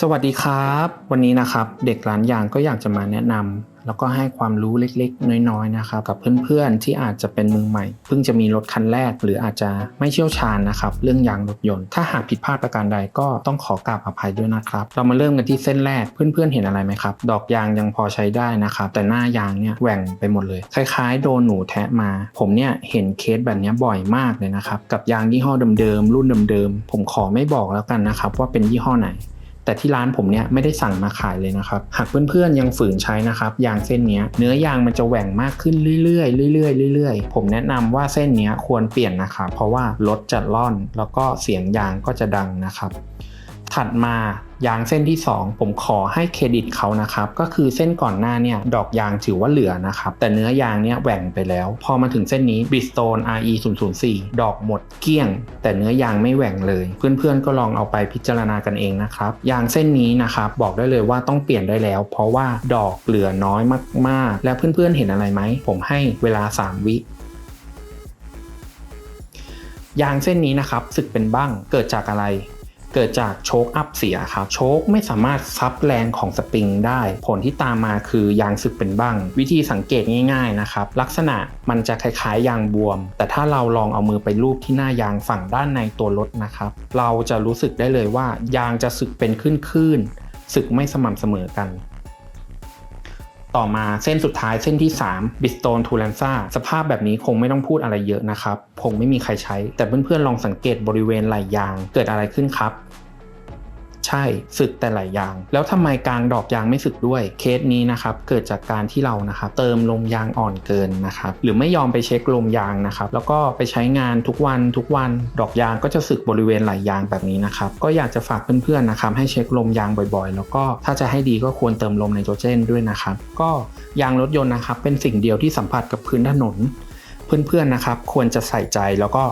สวัสดีครับ วันนี้นะครับเด็กร้านยางก็อยากจะมาแนะนำแล้วก็ให้ความรู้เล็กๆ น้อยๆนะครับกับเพื่อนๆที่อาจจะเป็นมือใหม่ เพิ่งจะมีรถคันแรก หรืออาจจะไม่เชี่ยวชาญนะครับเรื่องยางรถยนต์ ถ้าหากผิดพลาดประการใดก็ต้องขอกราบอภัยด้วยนะครับ เรามาเริ่มกันที่เส้นแรกเพื่อนๆเห็นอะไรไหมครับ ดอกยางยังพอใช้ได้นะครับแต่หน้ายางเนี่ยแหว่งไปหมดเลย คล้ายๆ โดนหนูแทะมา ผมเนี่ยเห็นเคสแบบนี้บ่อยมากเลยนะครับกับยางยี่ห้อเดิมๆรุ่นเดิมๆผมขอไม่บอกแล้วกันนะครับว่าเป็นยี่ห้อไหน แต่ที่ร้านผมเนี่ยไม่ได้สั่งมาขายเลยนะครับ หากเพื่อนๆยังฝืนใช้นะครับยางเส้นเนี้ยเนื้อยางมันจะแหว่งมากขึ้นเรื่อยๆเรื่อยๆเรื่อยๆ ผมแนะนำว่าเส้นเนี้ยควรเปลี่ยนนะครับเพราะว่ารถจะล่อนแล้วก็เสียงยางก็จะดังนะครับ ถัดมายางเส้นที่ 2 ผมขอให้เครดิตเขานะครับ ก็คือเส้นก่อนหน้าเนี่ยดอกยางถือว่าเหลือนะครับ แต่เนื้อยางเนี่ยแหว่งไปแล้ว พอมาถึงเส้นนี้ Bridgestone RE 0 0 4ดอกหมดเกลี้ยง แต่เนื้อยางไม่แหว่งเลย เพื่อนๆก็ลองเอาไปพิจารณากันเองนะครับ ยางเส้นนี้นะครับบอกได้เลยว่าต้องเปลี่ยนได้แล้ว เพราะว่าดอกเหลือน้อยมากๆ แล้วเพื่อนๆเห็นอะไรไหมผมให้เวลา 3 วิยางเส้นนี้นะครับสึกเป็นบ้างเกิดจากอะไร เกิดจากโชคอัพเสียครับโชคไม่สามารถซับแรงของสปริงได้ ผลที่ตามมาคือยางสึกเป็นบ้าง วิธีสังเกตง่ายๆนะครับลักษณะมันจะคล้ายๆ ยางบวม แต่ถ้าเราลองเอามือไปลูบที่หน้ายางฝั่งด้านในตัวรถนะครับ เราจะรู้สึกได้เลยว่ายางจะสึกเป็นขึ้นๆสึกไม่สม่ำเสมอกัน ต่อมาเส้นสุดท้ายเส้นที่ 3 b i s t o n t u l a n z a สภาพแบบนี้คงไม่ต้องพูดอะไรเยอะนะครับคงไม่มีใครใช้ แต่เพื่อนๆลองสังเกตบริเวณไหล่ยาง เกิดอะไรขึ้นครับ ใช่สึกแต่ไหลายาง แล้วทำไมกลางดอกยางไม่สึกด้วยเคสนี้นะครับเกิดจากการที่เรานะครับเติมลมยางอ่อนเกินนะครับหรือไม่ยอมไปเช็คลมยางนะครับแล้วก็ไปใช้งานทุกวันทุกวันดอกยางก็จะสึกบริเวณไหลายางแบบนี้นะครับก็อยากจะฝากเพื่อนๆนะครับให้เช็คลมยางบ่อยๆ แล้วก็ถ้าจะให้ดีก็ควรเติมลมไนโตรเจนด้วยนะครับก็ยางรถยนต์นะครับเป็นสิ่งเดียวที่สัมผัสกับพื้นถนน เพื่อนๆนะครับควรจะใส่ใจแล้วก็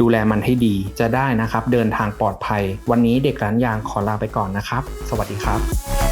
ดูแลมันให้ดีจะได้นะครับ เดินทางปลอดภัย วันนี้เด็กร้านยางขอลาไปก่อนนะครับ สวัสดีครับ